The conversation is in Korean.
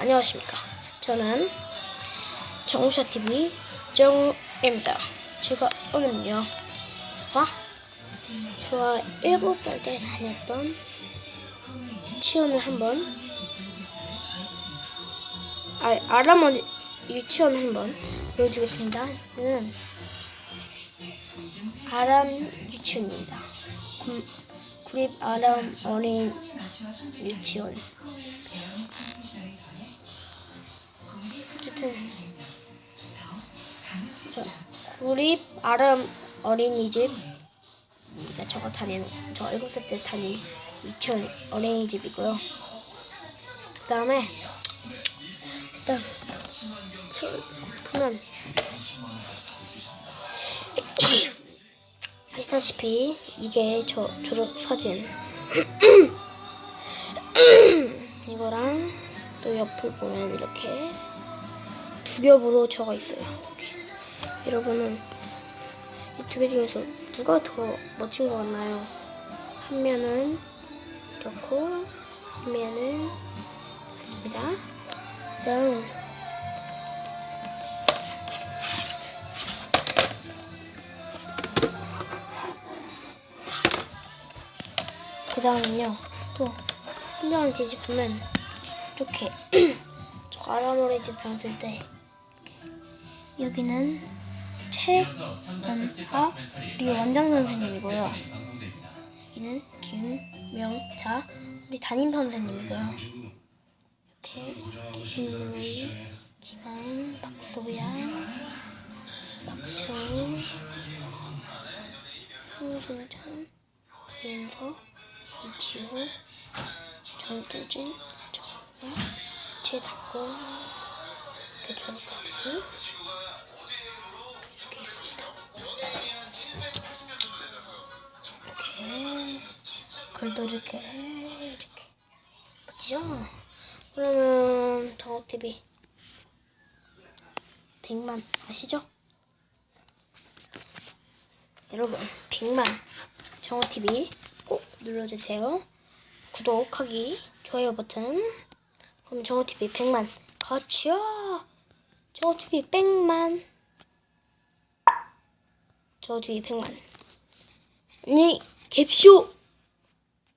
안녕하십니까. 저는 정우샤 TV 정입니다. 제가 오늘은요, 제가 제가 일곱 살 때 다녔던 유치원을 한번 아 아람원 유치원 한번 보여주겠습니다. 이는 아람 유치원입니다. 구, 구립 아람 어린 유치원. 구립 아람 어린이집 그러니까 저가 다니는 저 일곱 살 때 다닌 유치원 어린이집이고요. 그 다음에 일단 저 보면 알다시피 이게 저 졸업 사진 이거랑 또 옆을 보면 이렇게 두 겹으로 적어 있어요. 여러분은 이 두 개 중에서 누가 더 멋진 것 같나요? 한 면은 이렇고 한 면은 맞습니다. 그다음 그 다음은요, 또, 신장을 뒤집으면, 이렇게, 저 아라모레집 배웠을 때. 여기는 최은하, 우리 원장 선생님이고요. 여기는 김명자, 우리 담임 선생님이고요. 이렇게, 김우희, 김한, 박소야, 박채우, 홍순찬, 윤서, 이지호, 정두진, 정우, 최다고 이렇게 졸 글도 이렇게 이렇게 그죠? 그러면 정우TV 100만 아시죠? 여러분 100만 정우TV 꼭 눌러주세요. 구독하기, 좋아요 버튼. 그럼 정우TV 100만 같이요. 정우TV 100만. 정우TV 100만. 안녕히 계십시오.